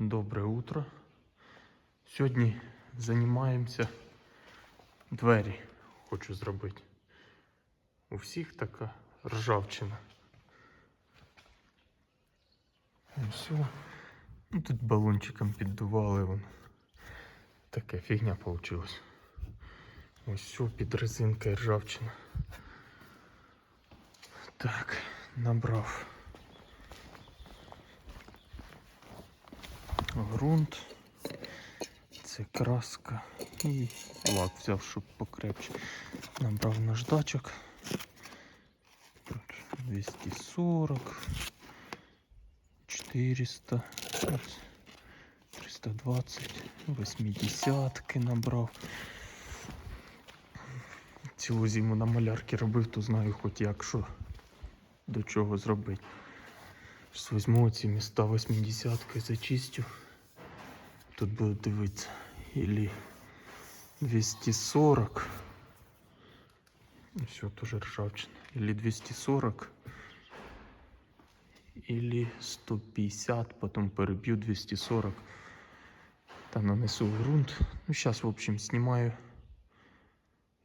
Добре утро. Сьогодні займаємося двері. Хочу зробити. У всіх така ржавчина. І все. Ну, тут балончиком піддували вон. Така фігня вийшла. Ось все під резинкою ржавчина. Так, набрав. Грунт. Це краска і лак взяв, щоб покрепче. Набрав наждачок. Тут 240, 400, 320, 80 набрав. Цілу зиму на малярки робив, то знаю хоч як що до чого зробити. Візьму ці міста 80 зачистю. Тут буду дивитися. Или 240. Все, тоже ржавчина. Или 240. Или 150. Потом перебью 240. Та нанесу грунт. Ну, сейчас, в общем, снимаю.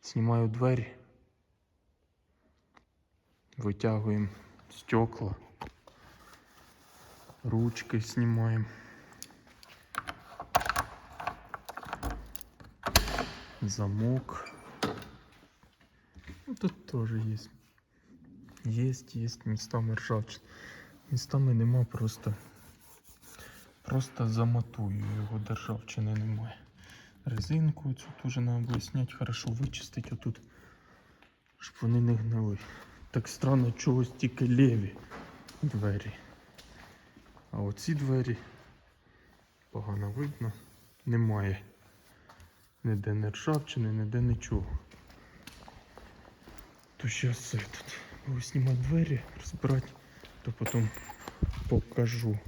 Снимаю двері. Витягуємо стекла. Ручки снимаем. Замок. Ну, тут тоже есть. Есть, есть местами ржавчина. Местами нема просто. Просто замотую його де ржавчини немає. Резинку цю теж треба зняти, хорошо вичистити отут, щоб вони не гнили. Так странно, чогось тільки ліві двері. А оці двері погано видно, немає. Ніде не ржавчини, ніде нічого. То зараз це тут буду знімати двері, розбирати, то потім покажу.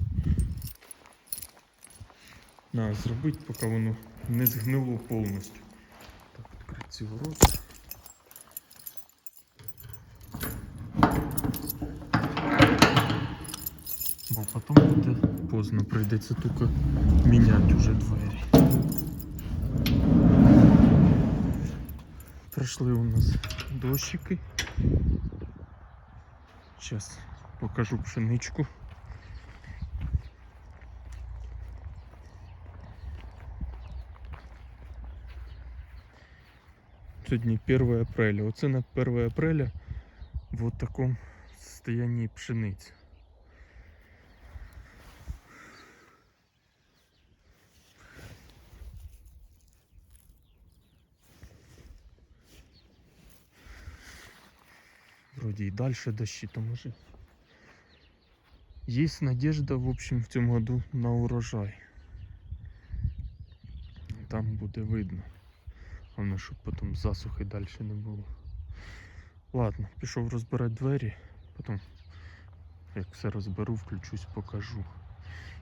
Надо зробити, поки воно не згнило повністю. Так, відкрити ці ворота. Бо потім буде поздно, прийдеться тільки міняти вже двері. Пройшли у нас дощики. Зараз покажу пшеничку. Сьогодні 1 апреля. Оце на 1 апреля в от такому состоянии пшениці. Вроде и дальше дощи, то може. Есть надежда, в общем, в цьому году на урожай. Там буде видно. Головне, щоб потім засухи далі не було. Ладно, пішов розбирати двері, потім, як все розберу, включусь, покажу.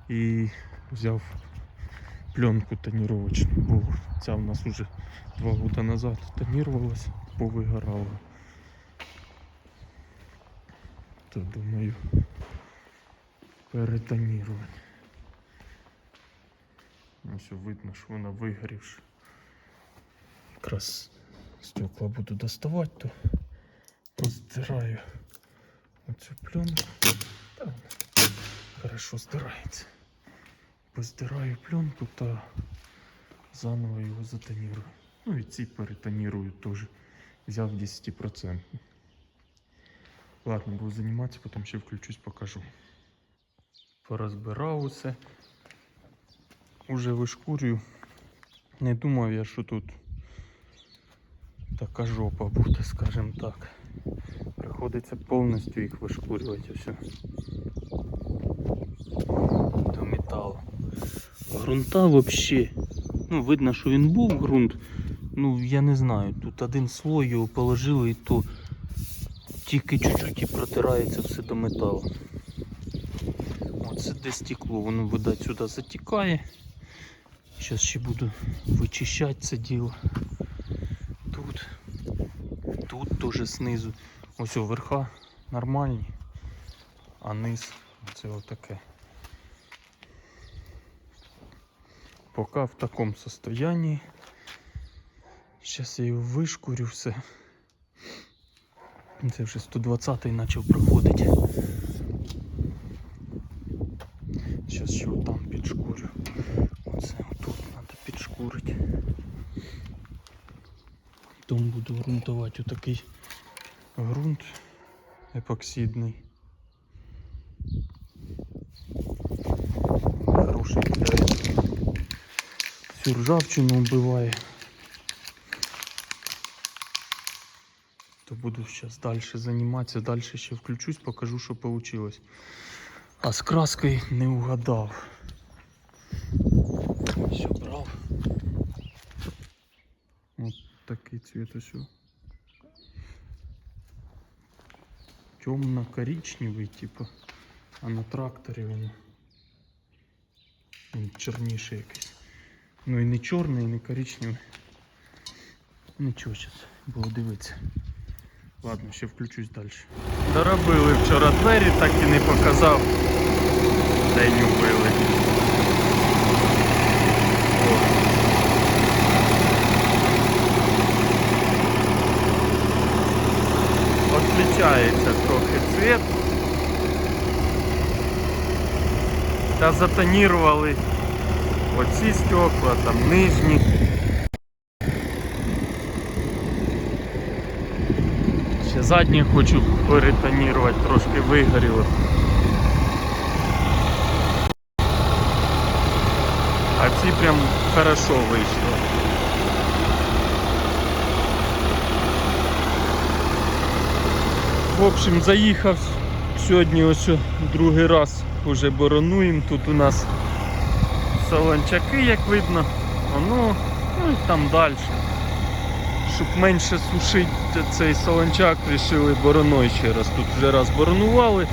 І взяв пленку тоніровочну, бо ця в нас вже два роки назад тонірувалась, повигорала. То думаю, перетонірувати. Ось видно, що вона вигорівша. Якраз стекла буду доставати, то роздираю оцю пленку. Хорошо здирається. Поздираю пленку та заново його затонірую. Ну і ці перетонірую теж. Взяв 10%. Ладно, буду займатися, потім ще включусь, покажу. Порозбирав усе. Уже вишкурюю. Не думав я, що тут така жопа буде, скажімо так. Приходиться повністю їх вишкурювати все. До металу. Грунта взагалі. Ну, видно, що він був ґрунт. Ну, я не знаю, тут один слой його положили і то тільки чуть-чуть і протирається все до металу. Оце де стекло, воно видать сюди затікає. Зараз ще буду вичищати це діло. Тут, тут теж знизу. Ось о, верха нормальні, а низ це отаке. Поки в такому состоянии. Зараз я його вишкурю все. Це вже 120-й почав проходити. Зараз ще там підшкурю. Оце тут треба підшкурити. Потім буду ґрунтувати отакий ґрунт епоксидний. Хороший для всю ржавчину вбиває. Буду зараз далі займатися, далі ще включусь, покажу, що вийшло. А з краскою не угадав. Що брав? От такий цвіт ось. Темно-коричневий, типу, а на тракторі воно. Він чорніший якийсь. Ну і не чорний, і не коричневий. Нічого зараз, було дивитися. Ладно, ще включусь далі. Доробили вчора двері, так і не показав. День убили. Отличається трохи цвет. Та затонірували оці стекла, там нижні. Задні хочу перетонірувати, трошки вигоріло. А ці прям хорошо вийшло. В общем, заїхав сьогодні ось другий раз уже боронуємо. Тут у нас солончаки, як видно, воно, ну і там далі. Щоб менше сушити цей солончак, вирішили бороною ще раз. Тут вже раз боронували.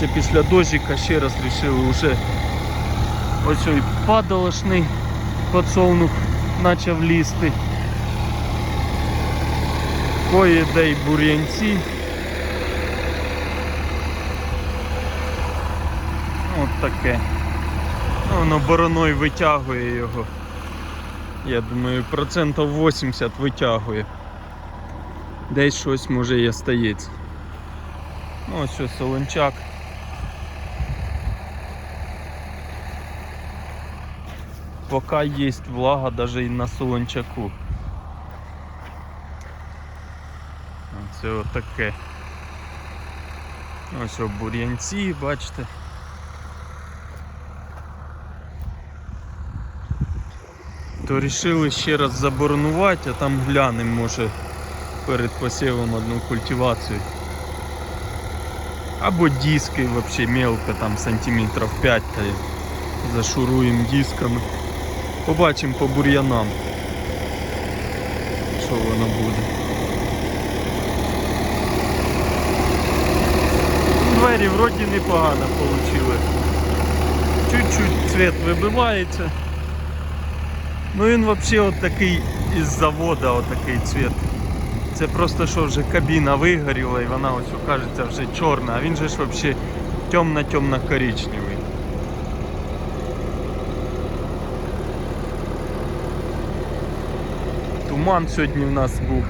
Це після дожика ще раз вирішили вже ось ой падалошний подсолнух почав лізти. Кое-де й бур'янці. От таке. Ну, воно бороною витягує його. Я думаю, процентів 80 витягує. Десь щось може і остається. Ну ось ось солончак. Поки є влага навіть і на солончаку. Це отаке. Ось бур'янці, бачите. То рішили ще раз заборонувати, а там глянемо, може перед посівом одну культивацію. Або диски взагалі мелко, там сантиметрів 5 та зашуруємо дисками. Побачимо по бур'янам, що воно буде. Двері вроді непогано вийшли. Чуть-чуть цвет вибивається. Ну він взагалі от такий із завода от такий цвет. Це просто що вже кабіна вигоріла і вона ось кажеться вже чорна, а він же ж взагалі темно-темно-коричневий. Туман сьогодні в нас був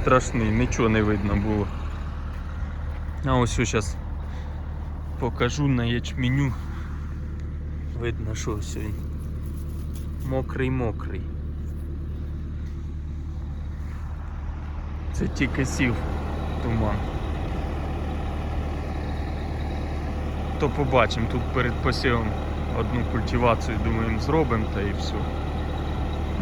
страшний, нічого не видно було. А ось зараз покажу на ячменю. Видно, що. Мокрий мокрий. Це тільки сів туман. То побачимо, тут перед посівом одну культивацію думаємо зробимо та і все.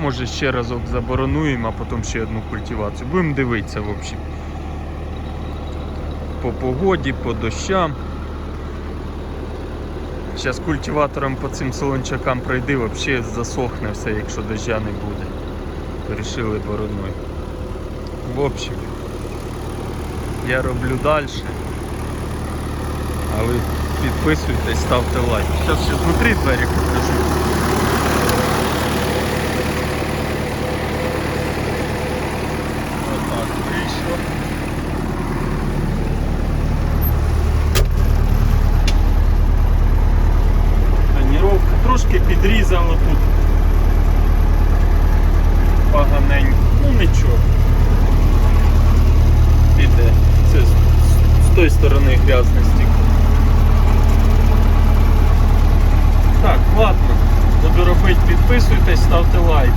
Може ще разок заборонуємо, а потім ще одну культивацію. Будемо дивитися в общем. По погоді, по дощам. Зараз культиватором по цим солончакам пройди, взагалі засохне все, якщо дождя не буде. Рішили бороною. В общем, я роблю далі. А ви підписуйтесь, ставте лайк. Зараз ще внутрі двері покажу. підрізало тут поганенько, ну нічого. Піде. Це з, з тої сторони грязності. Так, ладно, буду робити, підписуйтесь, ставте лайк.